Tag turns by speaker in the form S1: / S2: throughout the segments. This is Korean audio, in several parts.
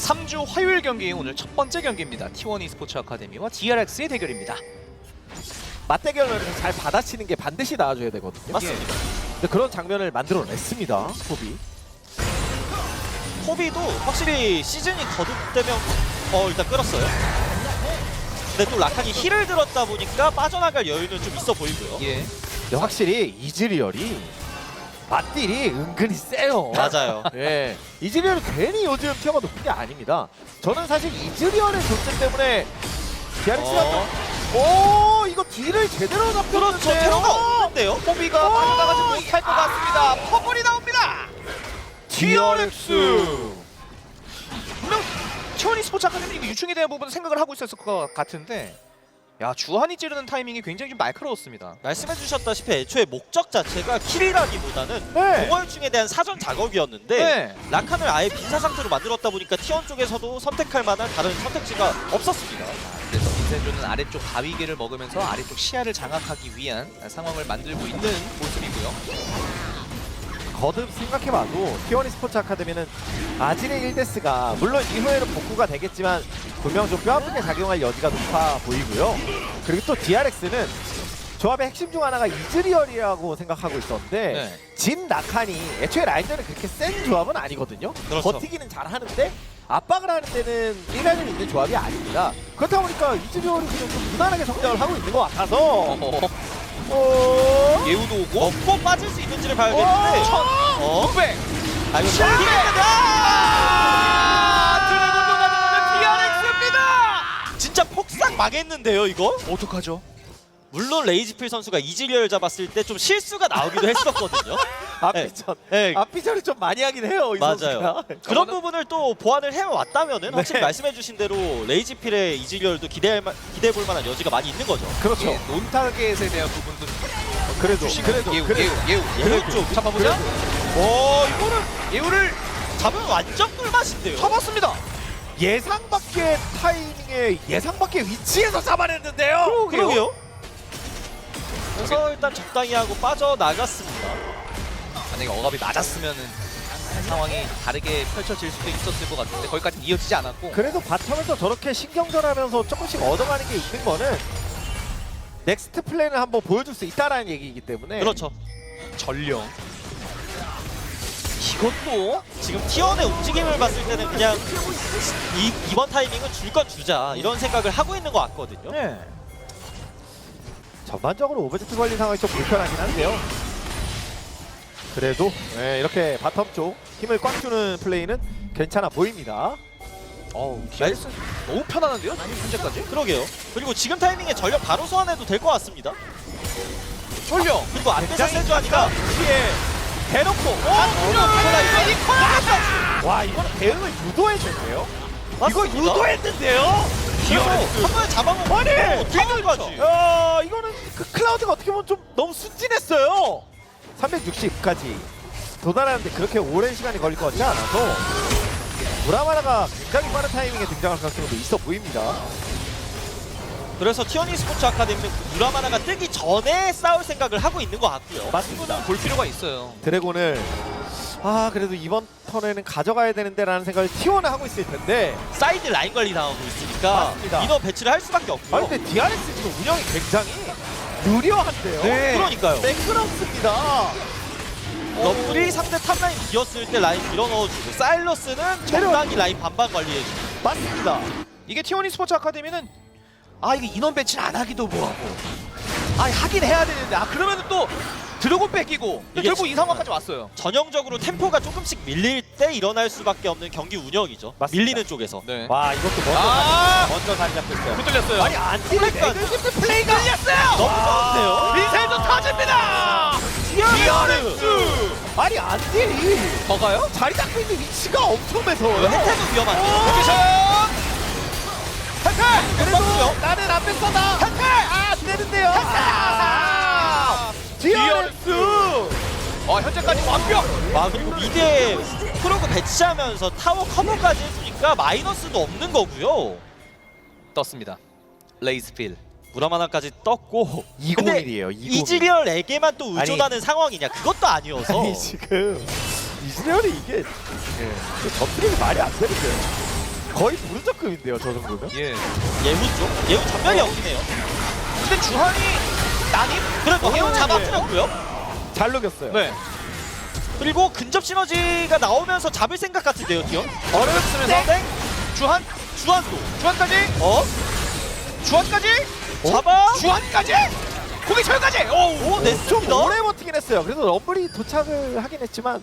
S1: 3주 화요일 경기 오늘 첫 번째 경기입니다. T1 e스포츠 아카데미와 DRX의 대결입니다.
S2: 맞대결을 잘 받아치는 게 반드시 나와줘야 되거든요.
S1: 맞습니다.
S2: 근데 그런 장면을 만들어냈습니다. 호비.
S3: 호비도 확실히 시즌이 거듭되면 어 일단 끌었어요. 근데 또 라칸이 힐을 들었다 보니까 빠져나갈 여유는 좀 있어 보이고요.
S1: 예.
S2: 근데 확실히 이즈리얼이 맞딜이 은근히 세요.
S3: 맞아요.
S2: 예. 이즈리얼은 괜히 요즘 티어가 높은 게 아닙니다. 저는 사실 이즈리얼의 존재 때문에 디아렉스가
S3: 어.
S2: 좀 오, 이거 뒤를 제대로
S3: 그렇죠.
S2: 잡혔는데요.
S3: 테러가 없는데요.
S1: 호비가
S2: 어!
S1: 빠져나가지 못할 것 같습니다. 퍼블이 나옵니다.
S2: DRX.
S1: 분명 T1 e스포츠 아카데미 이거 유충에 대한 부분은 생각을 하고 있었을 것 같은데 야 주한이 찌르는 타이밍이 굉장히 좀 날카로웠습니다.
S3: 말씀해주셨다시피 애초에 목적 자체가 킬이라기보다는
S2: 네.
S3: 공허유충에 대한 사전 작업이었는데
S1: 네.
S3: 라칸을 아예 빈사 상태로 만들었다 보니까 T1 쪽에서도 선택할 만한 다른 선택지가 없었습니다.
S1: 그래서 빈센조는 아래쪽 바위개를 먹으면서 아래쪽 시야를 장악하기 위한 상황을 만들고 있는 모습이고요.
S2: 거듭 생각해봐도 T1 스포츠 아카데미는 아질의 1데스가 물론 이후에는 복구가 되겠지만 분명 좀 뼈아프게 작용할 여지가 높아 보이고요. 그리고 또 DRX는 조합의 핵심 중 하나가 이즈리얼이라고 생각하고 있었는데
S1: 네.
S2: 진 나칸이 애초에 라인전은 그렇게 센 조합은 아니거든요.
S3: 그렇죠.
S2: 버티기는 잘하는데 압박을 하는 데는 일면을 있는 조합이 아닙니다. 그렇다 보니까 이즈리얼이 그냥 좀 무난하게 성장을 하고 있는 것 같아서
S1: 어... 예우도 오고
S3: 엎고 빠질 수 있는지를 봐야겠는데 어? 1 0
S1: 어? 600!
S3: 아 이거 망했는데요 이거?
S1: 어떡하죠?
S3: 물론 레이지필 선수가 이즈리얼 잡았을 때 좀 실수가 나오기도 했었거든요.
S2: 앞비전
S3: 네.
S2: 앞비전을 좀 많이 하긴 해요 이
S3: 맞아요.
S2: 선수가.
S3: 그런 부분을 또 보완을 해왔다면은 확실히
S2: 네.
S3: 말씀해주신 대로 레이지필의 이즈리얼도 기대할 마, 기대해볼 만한 여지가 많이 있는 거죠.
S2: 그렇죠.
S1: 예, 논타겟에 대한 부분도
S2: 그래도
S1: 주시고
S2: 그래도
S1: 예우,
S2: 그래도
S1: 예우, 예우,
S3: 예우 쪽.
S1: 잡아보자.
S3: 오 이거는
S1: 예우를
S3: 잡으면 완전 꿀맛인데요.
S1: 잡았습니다.
S2: 예상 밖의 타이밍에 예상 밖의 위치에서 잡아냈는데요.
S3: 그러게요. 그래서 일단 적당히 하고 빠져나갔습니다.
S1: 만약에 억압이 맞았으면은 상황이 다르게 펼쳐질 수도 있었을 것 같은데 거기까지 이어지지 않았고
S2: 그래도 바텀에서 저렇게 신경전하면서 조금씩 얻어가는 게 있는 거는 넥스트 플랜을 한번 보여줄 수 있다라는 얘기이기 때문에
S3: 그렇죠.
S1: 전령 이것도
S3: 지금 티원의 움직임을 봤을 때는 그냥 이, 이번 타이밍은 줄 건 주자 이런 생각을 하고 있는 것 같거든요.
S2: 네. 전반적으로 오브젝트 관리 상황이 좀 불편하긴 한데요. 그래도 네, 이렇게 바텀 쪽 힘을 꽉 주는 플레이는 괜찮아 보입니다.
S1: 어우 DRX 너무 편안한데요? 현재까지?
S3: 그러게요. 그리고 지금 타이밍에 전력 바로 소환해도 될 것 같습니다.
S1: 전령
S3: 그리고 앞에서 세주하니까
S2: 뒤에 대놓고
S3: 어, 이거까지
S2: 와 이거는 대응을 유도해줬네요.
S3: 이거
S2: 유도했는데요.
S3: 그래서 한 번에 잡아먹고
S2: 아니,
S3: 타워까지
S2: 야 이거는 그 클라우드가 어떻게 보면 좀 너무 순진했어요. 360까지 도달하는데 그렇게 오랜 시간이 걸릴 것 같지 않아서 무라마라가 굉장히 빠른 타이밍에 등장할 가능성도 있어 보입니다.
S3: 그래서 티어니 스포츠 아카데미는 그 무라마나가 뜨기 전에 싸울 생각을 하고 있는 것 같고요.
S2: 맞습니다.
S1: 볼 필요가 있어요.
S2: 드래곤을 아 그래도 이번 턴에는 가져가야 되는데라는 생각을 T1은 하고 있을 텐데
S3: 사이드 라인 관리 당하고 있으니까
S2: 맞습니다.
S3: 인원 배치를 할 수밖에
S2: 아
S3: 없고요.
S2: 근데 DRX 지금 운영이 굉장히 유려한데요.
S1: 네.
S3: 그러니까요.
S2: 매끄럽습니다.
S3: 러플이 상대 탑라인 비었을 때 라인 밀어 넣어주고 사일러스는 적당히 라인 반반 관리해주고
S2: 맞습니다.
S1: 이게 T1 e스포츠 아카데미는 아 이게 인원 배치를 안 하기도 뭐하고 아 하긴 해야 되는데 아 그러면은 또 드래곤 뺏기고
S3: 이게
S1: 결국
S3: 지-
S1: 이 상황까지 왔어요.
S3: 전형적으로 템포가 조금씩 밀릴 때 일어날 수밖에 없는 경기 운영이죠.
S2: 맞습니다.
S3: 밀리는 쪽에서.
S1: 네.
S2: 와 이것도 먼저
S1: 아
S2: 자리 잡혔어요.
S1: 못 들렸어요.
S2: 아니 안 뛰는
S3: 그러니까.
S2: 플레이가 걸렸어요.
S3: 너무 좋은데요?
S1: 미사일도 터집니다.
S2: DRX 아니 안 뛰.
S1: 버가요?
S2: 자리 잡고 있는 위치가 엄청 매서워요.
S3: 혜택은 위험한데.
S1: 포지션.
S2: 그래도. 나는 앞에 서다. 아안 되는데요. 아, DRX.
S1: 어 현재까지 완벽.
S3: 아 그리고 미드에 프로그 배치하면서 타워 커버까지 해주니까 마이너스도 없는 거고요.
S1: 떴습니다. 레이스필.
S3: 무라마나까지 떴고
S2: 201이에요. 201.
S3: 이즈리얼에게만 또 의존하는 상황이냐 그것도 아니어서
S2: 아니 지금 이즈리얼이 이게 예, 저 트랙이 말이 안 되는데요. 거의 무르적급인데요 저 정도면.
S1: 예.
S3: 예후 쪽 예후 전멸이 없긴 해요.
S1: 근데 주한이 난임?
S3: 예후
S1: 어,
S3: 잡아뜨렸고요.
S2: 잘 녹였어요.
S1: 네.
S3: 그리고 근접 시너지가 나오면서 잡을 생각 같은데요, 디언?
S1: 어렵으면서
S3: 땡!
S1: 주한,
S3: 주한도.
S1: 주한까지,
S3: 어?
S1: 주한까지,
S3: 잡아?
S1: 주한까지, 고기 철까지. 오,
S3: 오,
S2: 좀
S3: 냈습니다.
S2: 오래 버티긴 했어요. 그래서 럼블이 도착을 하긴 했지만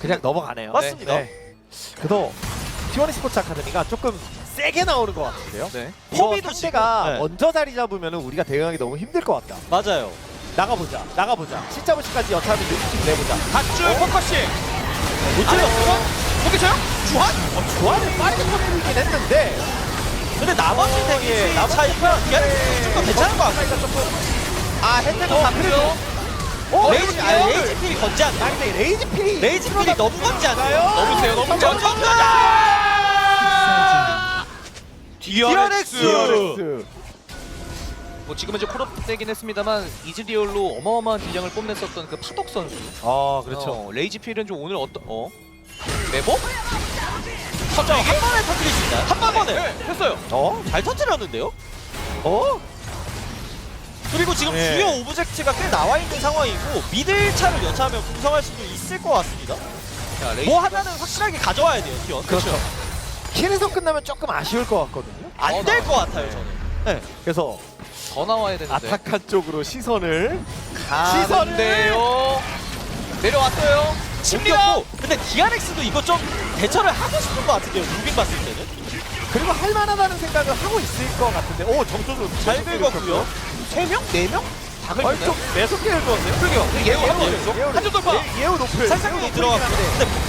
S2: 그냥 넘어가네요.
S3: 맞습니다.
S2: 네. 그래도 T1 스포츠 아카데미가 조금 세게 나오는 것 같은데요.
S1: 네.
S2: 이거
S3: 포비도
S2: 상대가
S3: 네.
S2: 먼저 자리 잡으면 우리가 대응하기 너무 힘들 것 같다.
S3: 맞아요.
S2: 나가보자. 나가보자. 진짜 부시까지 어차피 60씩 내보자.
S1: 갓줄 포커싱.
S3: 못 틀렸어.
S1: 고기 철, 주한.
S2: 어, 조화를 빠르게 터뜨리긴 했는데
S3: 근데 나머지
S2: 어,
S3: 데미지
S2: 예, 나머지
S3: 차이가
S2: 네.
S3: 좀더 괜찮은 것 같아요.
S1: 아, 혜택도
S2: 어,
S1: 받고요.
S2: 어,
S3: 레이지,
S2: 이거
S3: 아니,
S2: 이거를-
S3: 레이지 필이 건지 않나?
S2: 아 근데 레이지 필이
S3: 레이지 필이 너무 건지 않나요?
S1: 너무 세요, 너무 세요.
S3: DRX.
S2: DRX.
S1: 뭐 지금은 이제 콜업되긴 했습니다만 이즈리얼로 어마어마한 딜량을 뽐냈었던 그 파독 선수.
S2: 아 그렇죠.
S1: 어, 레이지 필은 좀 오늘 어떤 어? 메모?
S3: 터져 한 번에 터뜨릴 수 있나요? 한 번에.
S1: 네, 했어요.
S2: 어?
S3: 잘 터뜨렸는데요?
S2: 어?
S3: 그리고 지금
S2: 예.
S3: 주요 오브젝트가 꽤 나와 있는 상황이고 미들 차를 여차하면 분성할 수도 있을 것 같습니다.
S1: 자, 레이지
S3: 뭐 하나는 확실하게 가져와야 돼요, 티원.
S2: 그렇죠. 킬에서 끝나면 조금 아쉬울 것 같거든요.
S3: 안 될 것 같아요, 저는. 네.
S2: 그래서
S1: 더 나와야 되는데.
S2: 아타칸 쪽으로 시선을
S1: 가는데요. 내려왔어요. 칩니다.
S3: 고 근데 DRX도 이거 좀 대처를 하고 싶은 것 같은데요, 무빙 봤을 때는.
S2: 그리고 할 만하다는 생각을 하고 있을 것 같은데 오 정조준
S3: 잘 긁었고요.
S1: 세 명, 네 명? 다
S2: 아니 매섭게 긁었네요.
S1: 그러게요. 예우 한 번.
S2: 예우
S1: 한점 돌파.
S2: 예- 예우 높을. 예우
S3: 들어갔고.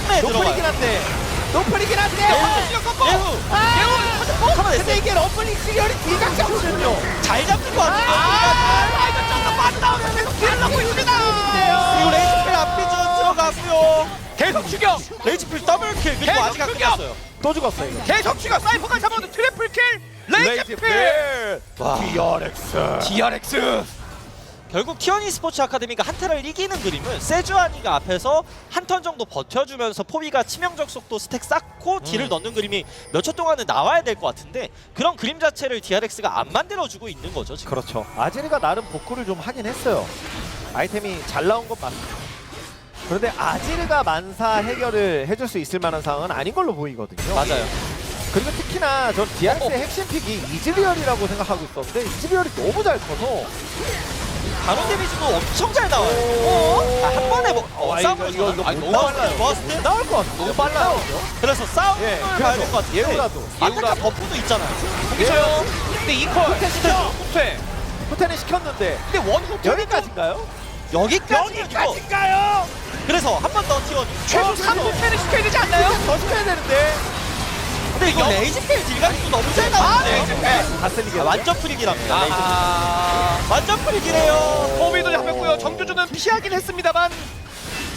S3: 근데 들어가요.
S2: 한데 높을이긴 한데
S3: 예후! 예후!
S2: 가만 근데 이게 러블리 시리얼이 뒤각 잡거든요.
S3: 잘 잡는 것 같은데.
S1: 아, 이거 좀더 빠져나오면 계속 딜러고 있습니다.
S3: 그리고 레이지필 앞비준 들어가고요.
S1: 계속 죽여.
S3: 레이지필 더블킬 그리고 아직 안! 끝났어요.
S2: 또 죽었어 이거.
S1: 계속 죽여. 사이퍼까지 잡아도 트리플 킬. 레이지 필.
S3: 와.
S2: DRX.
S1: DRX.
S3: 결국 티어니 스포츠 아카데미가 한타를 이기는 그림은 세주아니가 앞에서 한 턴 정도 버텨주면서 포비가 치명적 속도 스택 쌓고 딜을 넣는 그림이 몇 초 동안은 나와야 될 것 같은데 그런 그림 자체를 DRX가 안 만들어주고 있는 거죠 지금.
S2: 그렇죠. 아지르가 나름 복구를 좀 하긴 했어요. 아이템이 잘 나온 건 맞습니다. 그런데 아지르가 만사 해결을 해줄 수 있을 만한 상황은 아닌 걸로 보이거든요.
S3: 맞아요.
S2: 그리고 특히나 전 DRX의 핵심 픽이 이즈리얼이라고 생각하고 있었는데 이즈리얼이 너무 잘 커서
S3: 바로 데미지도 엄청 잘 나와요. 어? 아, 한 번에 뭐 어,
S2: 아,
S3: 싸움을
S2: 이거- 이거
S3: 아니,
S2: 못 나와요.
S3: 때
S2: 나올 것 같아.
S1: 너무 빨라요.
S3: 그래서 싸움을
S2: 예,
S3: 봐야 될 것 같은데
S2: 예우라도.
S3: 아타카 버프도 있잖아요.
S1: 여기서요. 근데 이퀄.
S2: 후퇴 시켜.
S1: 후퇴.
S2: 후퇴는 시켰는데
S1: 근데 원 후퇴.
S2: 여기까지인가요?
S3: 여기까지는 이거
S2: 여기까지인가요?
S3: 그래서 한 번더 티어니
S1: 최소
S2: 어,
S1: 3후퇴는 시켜야 되지 않나요?
S2: 더 시켜야 되는데
S3: 이거 레이지필 딜각도 너무 잘
S1: 아,
S3: 나왔네요.
S1: 레이지필.
S2: 다 쓸리게
S3: 아, 완전 프리기랍니다.
S1: 아.
S3: 완전 프리기래요.
S1: 포비도 잡혔고요. 정조준은 피하긴 했습니다만.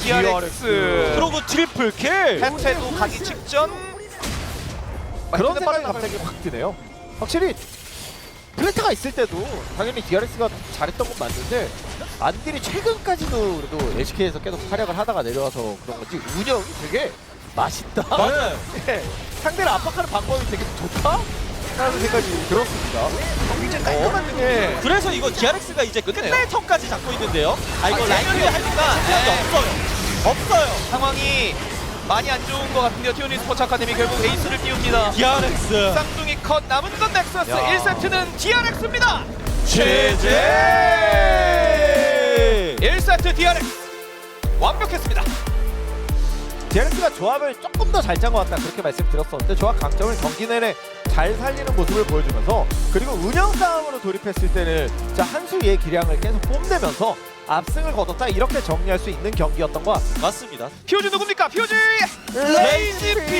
S1: DRX.
S3: 그리고 트리플 킬.
S1: 해태도 가기 직전.
S2: 그런 생각이 갑자기 확 드네요. 확실히 플레타가 있을 때도 당연히 DRX가 잘했던 건 맞는데 안딜이 최근까지도 그래도 LCK에서 계속 활약을 하다가 내려와서 그런 건지 운영이 되게 맛있다. 네. 상대를 압박하는 방법이 되게 좋다? 라는 생각이 들었습니다. 굉장히 깔끔한 게
S3: 그래서 이거 DRX가 이제. 끝낼 턴까지 잡고 있는데요. 아 이거
S1: 아,
S3: 라이브에
S1: 재현이 하니까
S3: 재현이
S1: 네.
S3: 없어요. 없어요.
S1: 상황이 많이 안 좋은 것 같은데요. 티오니 스포츠 아카데미 결국 에이스를 띄웁니다.
S3: DRX.
S1: 쌍둥이 컷 남은 건 넥서스
S2: 야.
S1: 1세트는 DRX입니다.
S3: 제제.
S1: 1세트 DRX 완벽했습니다.
S2: DRX가 조합을 조금 더 잘 짠 것 같다 그렇게 말씀드렸었는데 조합 강점을 경기 내내 잘 살리는 모습을 보여주면서 그리고 운영 싸움으로 돌입했을 때는 자 한수의 기량을 계속 뽐내면서 압승을 거뒀다 이렇게 정리할 수 있는 경기였던 것 같습니다.
S3: 맞습니다.
S1: 피오즈 누굽니까? 피오즈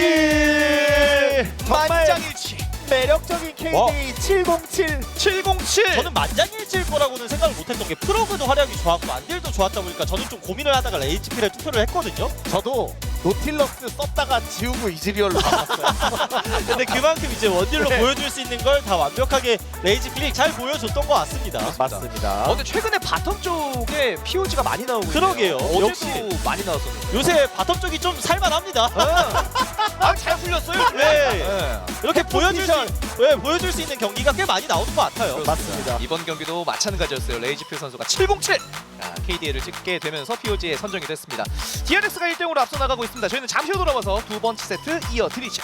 S2: 레이지필 정말
S1: 만장일치
S2: 매력적인 KD
S3: 와.
S2: 707
S1: 707
S3: 저는 만장일치일 거라고는 생각을 못했던 게 프로그도 활약이 좋았고 안딜도 좋았다 보니까 저는 좀 고민을 하다가 레이지필에 투표를 했거든요.
S2: 저도 노틸러스 썼다가 지우고 이즈리얼로 바꿨어요.
S3: 근데 그만큼 이제 원딜로
S2: 네.
S3: 보여줄 수 있는 걸 다 완벽하게 레이지 클릭 잘 보여줬던 것 같습니다.
S2: 맞습니다.
S1: 어, 근데 최근에 바텀 쪽에 POG가 많이 나오고
S3: 그러게요.
S1: 있네요.
S3: 역시.
S1: 어제도 많이 나왔었는데.
S3: 요새 바텀 쪽이 좀 살만합니다.
S1: 아 잘 풀렸어요.
S3: 네.
S1: 네.
S3: 이렇게 보여줄 수, 네, 보여줄 수 있는 경기가 꽤 많이 나오는 것 같아요.
S2: 맞습니다.
S1: 이번 경기도 마찬가지였어요. 레이지필 선수가 707 자, KDA를 찍게 되면서 POG에 선정이 됐습니다. DRX가 1등으로 앞서 나가고 있습니다. 저희는 잠시 후 돌아와서 두 번째 세트 이어드리죠.